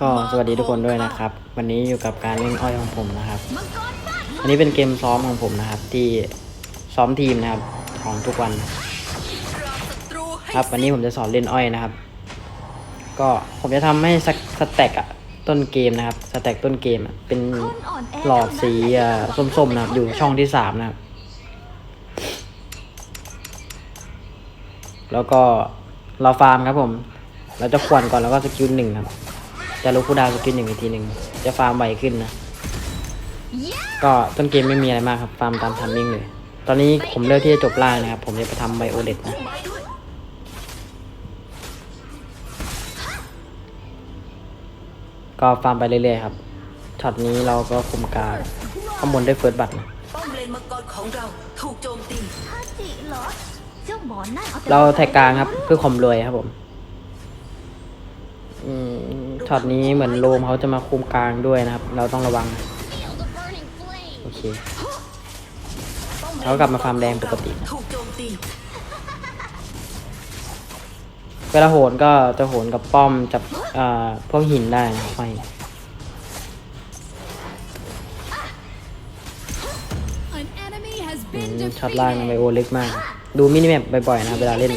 ก็สวัสดีทุกคนด้วยนะครับ วันนี้อยู่กับการเล่นอ้อยของผมนะครับมังกรฟาดอันนี้เป็นเกมซ้อมของผมนะครับ ที่ซ้อมทีมนะครับของทุกวันศัตรูให้ครับวันนี้ผมจะสอนเล่นอ้อยนะครับ ก็ผมจะทำให้สกสแต็กอะต้นเกมนะครับสแต็กต้นเกมอะเป็นคนอ่อนแอหลอดสีเอ่อส้มๆนะครับ อยู่ช่องที่สามนะครับ แล้วก็เราฟาร์มครับผม เราจะขวนก่อนแล้วก็สกิลหนึ่งครับ จะรู้คูลดาวน์สกิลหนึ่งอีกทีหนึ่งจะฟาร์มไวขึ้นนะ ก็ต้นเกมไม่มีอะไรมากครับ ฟาร์มตามทัมมิ่งเลย ตอนนี้ผมเลือกที่จะจบล่างนะครับ ผมจะไปทำไบโอเดตนะไม้ด้วยก็ฟาร์มไปเรื่อยๆครับ ช็อตนี้เราก็คุมกลารข้างบนด้วยเฟิร์สบัตรนะป้อมเลนมังกรของเราถูกโจมตีฮาจิเหรอเจ้าหมอนั่นเอาแต่เราแท็กกลางครับเพื่อความรวยครับผมอืม ช็อตนี้เหมือนโลมเขาจะมาคุมกลางด้วยนะครับ เราต้องระวัง โอเคเขากลับมาฟาร์มแดงปกตินะเวลาโหนก็จะโหนกับป้อมจับอ่าพวกหินได้นะไม่ An enemy has อื been มช็อตล่างไบโอเล็กมาก ดูมินิแมปบ่อยๆนะเวลาเล่น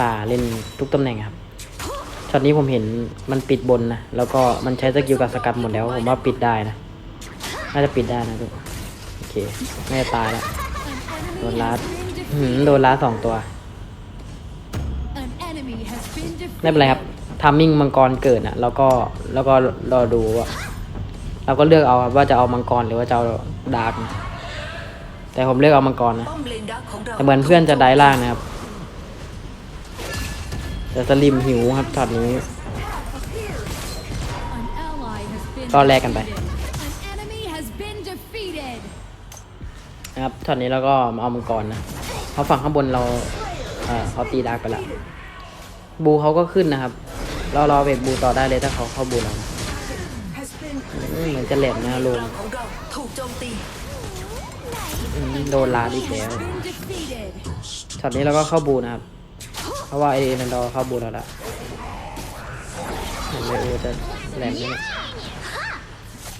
ป่าเล่นทุกตำแหน่งครับ ช็อตนี้ผมเห็นมันปิดบนนะ แล้วก็มันใช้สกิลกับสกัดหมดแล้ว ผมว่าปิดได้นะ น่าจะปิดได้นะทุกโอเคไม่ตายแล้วโดนลัด Been อื้อหือ defeated. โดนลัดสองตัว ไม่เป็นไรครับทามมิ่งมังกรเกิดนะแล้วก็แล้วก็รอดูว่าเราก็เลือกเอาครับว่าจะเอามังกรหรือว่าจะเอาดาร์กแต่ผมเลือกเอามังกรนะแต่เหมือนเพื่อนจะได้ล่างนะครับ แต่สลิมหิวครับช็อตนี้ ก็แลกกันไปนะครับช็อตนี้เราก็มาเอามังกรนะเพราฝั่งข้างบนเราเออเขาตีดาร์กไปแล้วบูเขาก็ขึ้นนะครับ เรารอเวทบูต่อได้เลยถ้าเขาเข้าบูเราเหมือนจะแหลมนะลงของเราถูกโจมโดนลาดอีกแล้วช็อตนี้เราก็เข้าบูนะครับ เพราะว่าไอเอ็นดอร์เข้าบูแล้วละเห็นเลยโอจะแหลมนี่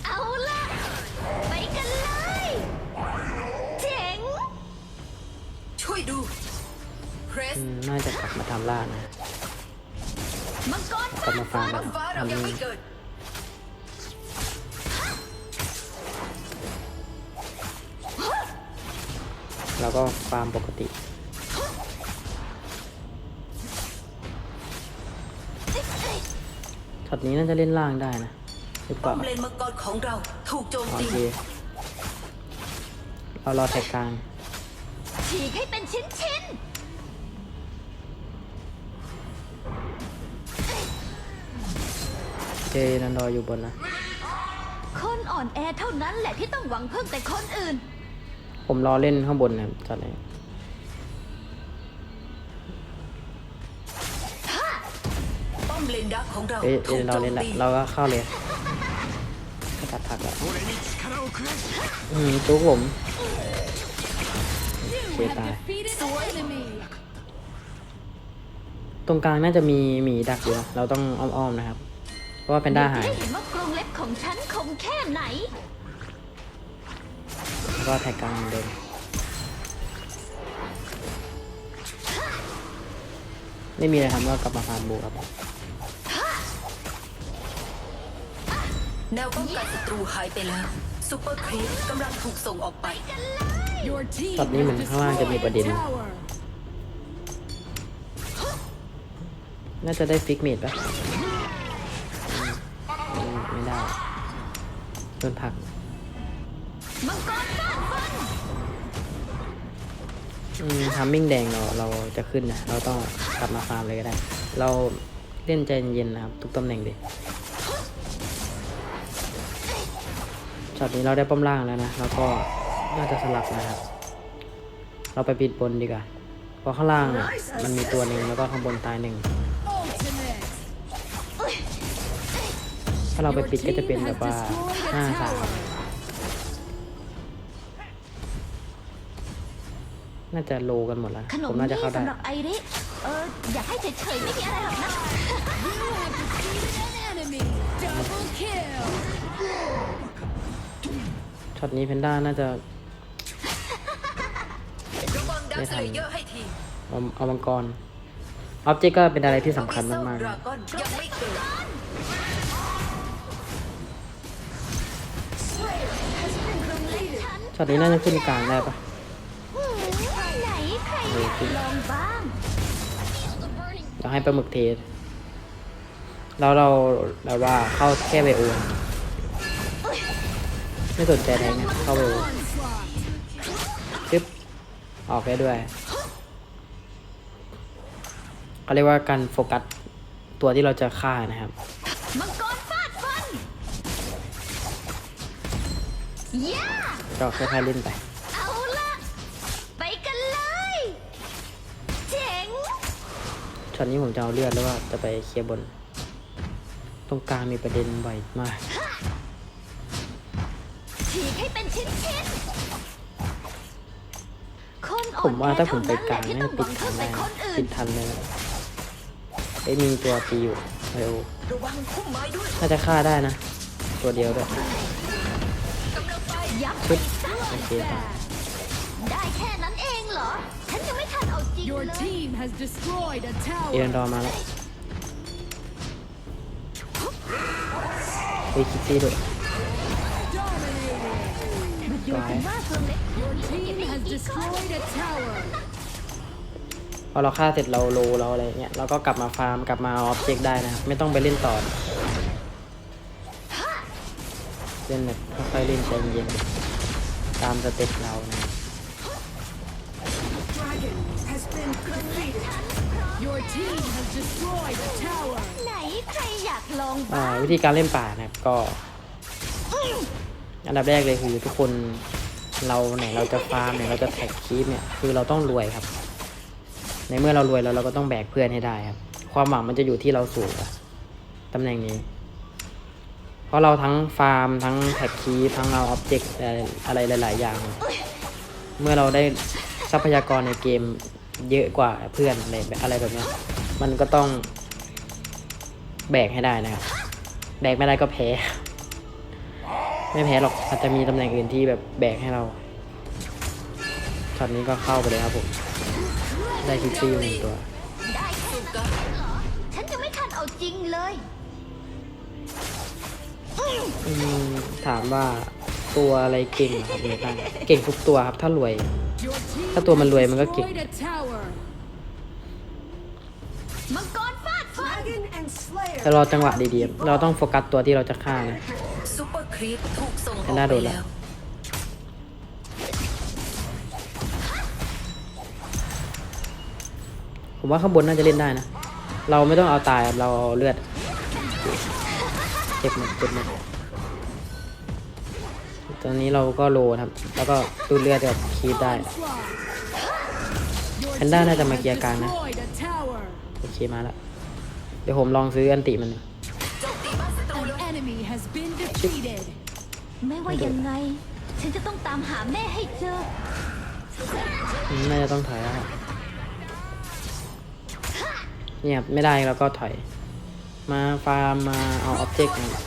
เอาล่ะไปกันเลยเจ๋งช่วยดูเพรสอืมน่าจะกลับมาทำล่านะมังกรกลับมาฟาร์มป้อมฟ้าเราทำยังนี่ไม่เกิดแล้วก็ฟาร์มปกติ ช็อตนี้น่าจะเล่นล่างได้นะหรือเปป้อล่ามเลนมังกรของเรา ถูกโจมโอตีเคเรารอแท็กกลางฉีกให้เป็นชิ้นชิ้นเจนันดอร์อยู่บนนะ ๆคนอ่อนแอเท่านั้นแหละที่ต้องหวังพึ่งแต่คนอื่น ผมรอเล่นข้างบนนะครับช็อตนี้ป้อมเลน ดักของเราเอ้ยถูเอ้ยกเราโจมเล่นละตีเราก็เข้าเลยกระตัดผักแล้วอืมจุกผม You Chết have tài. defeated an enemy. ตรงกลางน่าจะมีหมีดักอยู่นะเราต้องอ้อมๆนะครับ เพราะว่าแพนด้าหายได้เห็นว่ากรงเล็บของฉันคมแค่ไหนแล้วก็แท็กกลางเหมือนเดิมไม่มีอะไรทำก็กลับมาฟาร์มบูครับ แนวป้องกันศัตรูหายไปแล้วซูเปอร์ครีปกำลังถูกส่งออกไป Your team ช็อตนี้เหมือน has ข้างล่างจะมีประเด็น destroyed a tower. น่าจะได้ฟิกเมดปะอืมไม่ได้โดนผลักมังกรฟาดฟันอืมทามมิ่งแดงเราเราจะขึ้นนะ เราต้องกลับมาฟาร์มเลยก็ได้ เราเล่นใจเย็นๆนะครับ ทุกตำแหน่งเลย ช็อตนี้เราได้ป้อมล่างแล้วนะ แล้วก็น่าจะสลับนะครับ เราไปปิดบนดีกว่า เพราะข้างล่างอะมันมีตัวหนึ่งแล้วก็ข้างบนตายหนึ่ง Ultimate. ถ้าเราไปปิดก็จะเป็นแบบว่าห้าสามน่าจะโลกันหมดแล้วขนผมมน่าจะนี่เข้าได้สำหรับไอริสเอออยากให้เฉยๆไม่มีอะไรหรอกนะ ช็อตนี้เพนด้าน่าจะระวังดักไม่สทันเลเยอร์ให้ทีเอาเอามังกรออบเจกต์ก็เป็นอะไรที่สำคัญมากดๆรานะก้อนยังไม่เกิดช็อตนี้น่าจะขึ้นกลางได้ปะหืมไหนใครอยากลองบ้าง เราให้ปลาหมึกเทสแล้วเราแบบว่าเข้าแค่ไบโอน ไม่สนใจแทงนะเข้าไบโอ Onslaught. จึ๊บออกได้ด้วยเขาเรียกว่าการโฟกัสตัวที่เราจะฆ่านะครับก็ค่อยๆเล่นไปเอนเลยเจ๋งช็อตนี้ผมจะเอาเลือดแล้วก็จะไปเคลียร์บน ตรงกลางมีประเด็นบ่อยมาก ฉีกให้เป็นชิ้นชิ้นๆคนอ่ผอนมแอว่าถ้าผมเท่าไปนั้นแหกลาละงที่ต้น่าองหปิวัดงทัพึ่นงได้แต่คนอื่นปิดทันเลยไอ้ยมีตัวตีอยู่เร็วระวังพุ่มไม้ด้วยน่าจะฆ่าได้นะ ตัวเดียวด้วย กำลังไปยับชึไปบซะโอเคตาย ได้แค่นั้นเองเหรอ ฉันยังไม่ทันเอาจริง Your เลย team has destroyed a เอรัน tower. ดอร์มาแล้วเฮ้ยคิดซี่ด้วย พอเราฆ่าเสร็จเราโลเราอะไรเงี้ยเราก็กลับมาฟาร์มกลับมาออฟเจกได้นะครับไม่ต้องไปเล่นต่อเล่นแบบค่อยๆเล่นใจเย็นๆตามสเต็ปเรานะครับ Your team has destroyed a tower. ไหนใครอยากลองอ่าบ้างวิธีการเล่นป่านะครับก็ อันดับแรกเลยคือทุกคนเราไหนเราจะฟาร์มไหนเราจะแท็กคีปเนี่ยคือเราต้องรวยครับ ในเมื่อเรารวยแล้วเราก็ต้องแบกเพื่อนให้ได้ครับ ความหวังมันจะอยู่ที่เราสูงอะตำแหน่งนี้ เพราะเราทั้งฟาร์มทั้งแท็กคีปทั้งเอาออบเจกต์อะไรหลาย ๆ อย่าง เมื่อเราได้ทรัพยากรในเกมเยอะกว่าเพื่อนอะไรแบบอะไรแบบนี้มันก็ต้องแบกให้ได้นะครับ แบกไม่ได้ก็แพ้ ไม่แพ้หรอกอาจจะมีตำแหน่งอื่นที่แบบแบกให้เราช็อตนี้ก็เข้าไปเลยครับผม ได้คิกซี่หนึ่งตัวได้แค่นั้นเหรอฉันยังไม่ทันเอาจริงเลยอืมถามว่าตัวอะไรเก่งเหรอครับในบ้านเก่งทุกตัวครับถ้ารวย Your team ถ้าตัวมันรวยมันก็ has เก่ง destroyed a tower. มังกรฟาดฟันแต่รอจังหวะดีๆ เราต้องโฟกัสตัวที่เราจะฆ่านะซูเปอร์ ครีปถูกส่งอไม่อกน่าไปโดนละแล้วผมว่าข้างบนน่าจะเล่นได้นะ เราไม่ต้องเอาตายครับเราเอาเลือดเจ็บหมดเจ็บหมดตอนนี้เราก็โลนะครับ แล้วก็ดูดเลือดกับคีบได้ Onslaught. Your แพนด้า team น่าจะมา has เกียร์กลางนะ destroyed a tower. โอเคมาแล้ว เดี๋ยวผมลองซื้ออันติมัน ไม่ว่ายังไง ฉันจะต้องตามหาแม่ให้เจออืมน่าจะต้องถอยแล้วเนี่ยบไม่ได้แล้วก็ถอย มาฟาร์มมาเอาออบเจกต์นะครับ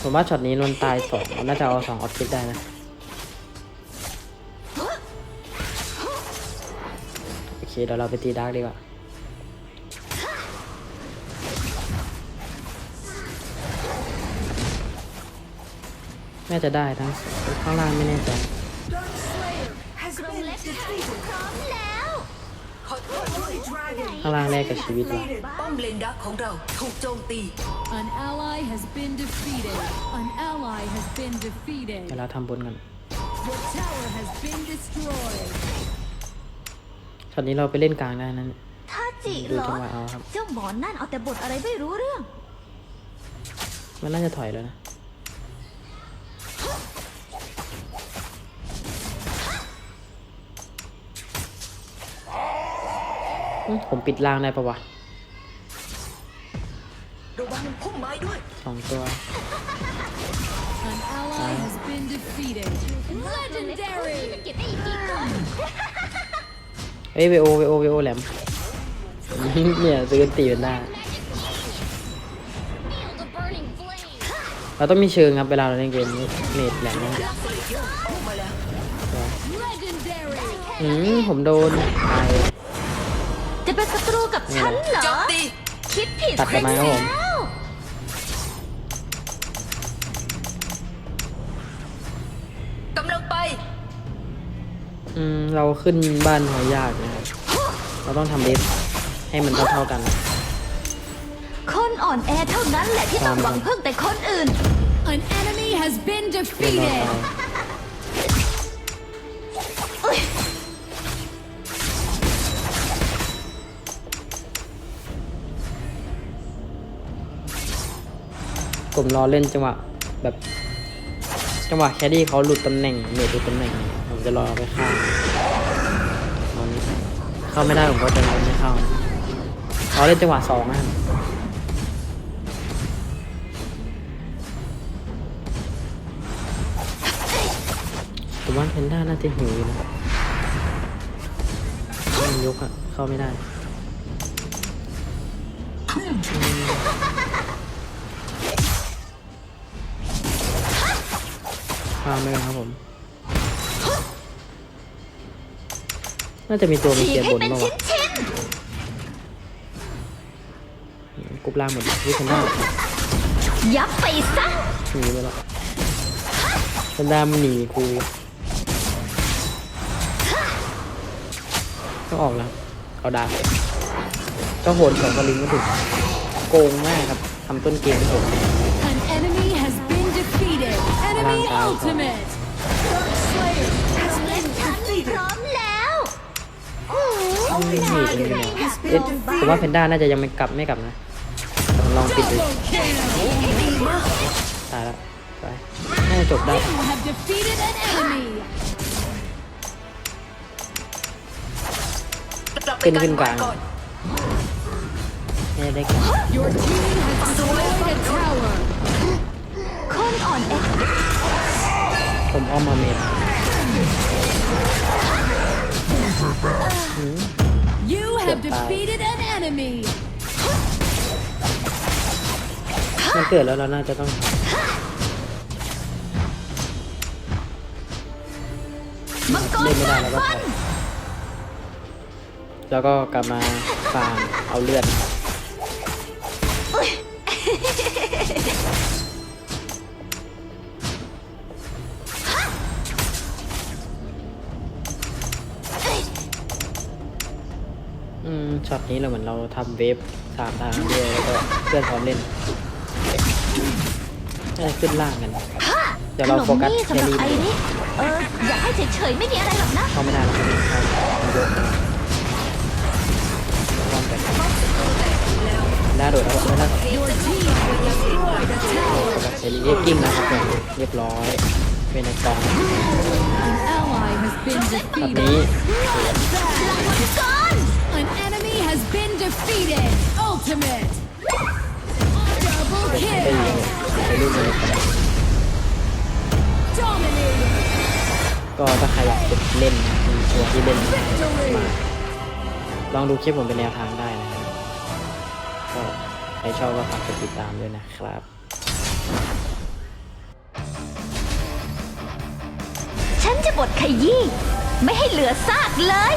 ผมว่าช็อตนี้นนตายสองน่าจะเอาสองออบเจกต์ได้นะโอเคเดี๋ยวเราไปตีดาร์กดีกว่า น่าจะได้ทั้งข้างล่างไม่แน่ใจกรงเล็กพร้อมแล้วขอโทษด้วยข้างล่างแรกกับชีวิตว่ะป้อมเลนดักของเราถูกโจมตี An ally has been defeated. An ally has been defeated. เดี๋ยวเราทำบนกัน Your tower has been destroyed. ช็อตนี้เราไปเล่นกลางได้นั้นท่าจิดูเหรอจังหวะเอาครับเจ้าหมอนนั่นเอาแต่บทอะไรไม่รู้เรื่อง มันน่าจะถอยแล้วนะ ผมปิดล่างได้ปะวะระวังพุ่มไม้ด้วยสองตัว An ally has been defeated. Legendary. เก็บได้อีกกี่คนเฮ้ยเวโอเวโอเวโอแหลม เนี่ยซื้อตีเป็นได้มเราต้องมีเชิงครับเวลาเราเล่นเกมนี้เมดแหลมนะลักสลิดพุ่งมาแล้ว Legendary. อืมผมโดนตาย ฉันเหรโจอมตีคิดผิดตัดไปไปไหมครับผม แล้วกำลังไป อืมเราขึ้นบ้านเขายากนะครับ เราต้องทำเล็บให้มันเท่าเท่าๆกัน คนอ่อนแอเท่านั้นแหละที่ต้องหวังพึ่งแต่คนอื่น An enemy has been เรียบร้อย defeated. ผมรอเล่นจังหวะแบบจังหวะแคดดี้เขาหลุดตำแหน่งเมดหลุดตำแหน่งผมจะรอไปฆ่าตอนนี้เข้าไม่ได้ผมก็จะไม่เข้ารอเล่นจังหวะสองนะครับผมว่าเพนด้าน่าจะหิวนะมันยกอะเข้าไม่ได้ ข้ามไม่ได้ครับผม น่าจะมีตัวมีฉีเกียกร์ให้บนเป็นบ้างชิ้วะนชิ้นกรุ๊ปล่างหมดวิคันด้าๆยับไปซะหนีไปแล้วคันด้ามันหนีกูต้องออกแล้วเอาดาบก็โหนสองสลิงก็ถูกโกงมากครับทำต้นเกมไม่ defeated. Enemy Alan, ultimate. เล่นฉันพร้อมแล้วอืมไม่หนีเองเลยเอ๊ะผมว่าเพนด้าน่าจะยังไม่กลับไม่กลับนะผมลองปิดดู Double kill. ตายแล้วไปน่าจะจบได้ You have defeated an enemy. กลับไปขึ้นกันขึ้นกลางก่อนน่าจะได้กลับ Your team has destroyed a tower. คนอ่อนแอ ผมเอามาเมด You have Goodbye. defeated an enemy. มันเกิดแล้วเราน่าจะต้อง มังกรเล่นไม่ได้ฟาดแล้วก็ฟัถอนยแล้วก็กลับมาฟาร์มเอาเลือด ช็อตนี้เราเหมือนเราทำเวฟสามทางด้วยแล้วก็เพื่อนพร้อมเล่นน่าจะขึ้นล่างกัน เดี๋ยวเราโฟกัสขนมนี่แคสำหรับรี่ไอ้นี่เอออยากให้เฉยๆไม่มีอะไรหรอกนะเข้าไม่ได้แล้วครับเข้ามันเยอะมากวางกันได้โดดแล้วไม่ได้ Your team has destroyed a tower. เซรีเรียกกิ้งนะครับผมเรียบร้อยเป็นในกอง An ally has been แบบนี้ defeated. An enemy has been defeated. Ultimate. Double ไป kill. ไปรูปเลยครับ Dominating. ก็ถ้าใครอยากฝึกเล่นนะมีตัวที่เล่นง่าย Victory. มากลองดูคลิปผมเป็นแนวทางได้นะครับก็ใครชอบก็ฝากกดติดตามด้วยนะครับ ฉันจะบดขยี้ไม่ให้เหลือซากเลย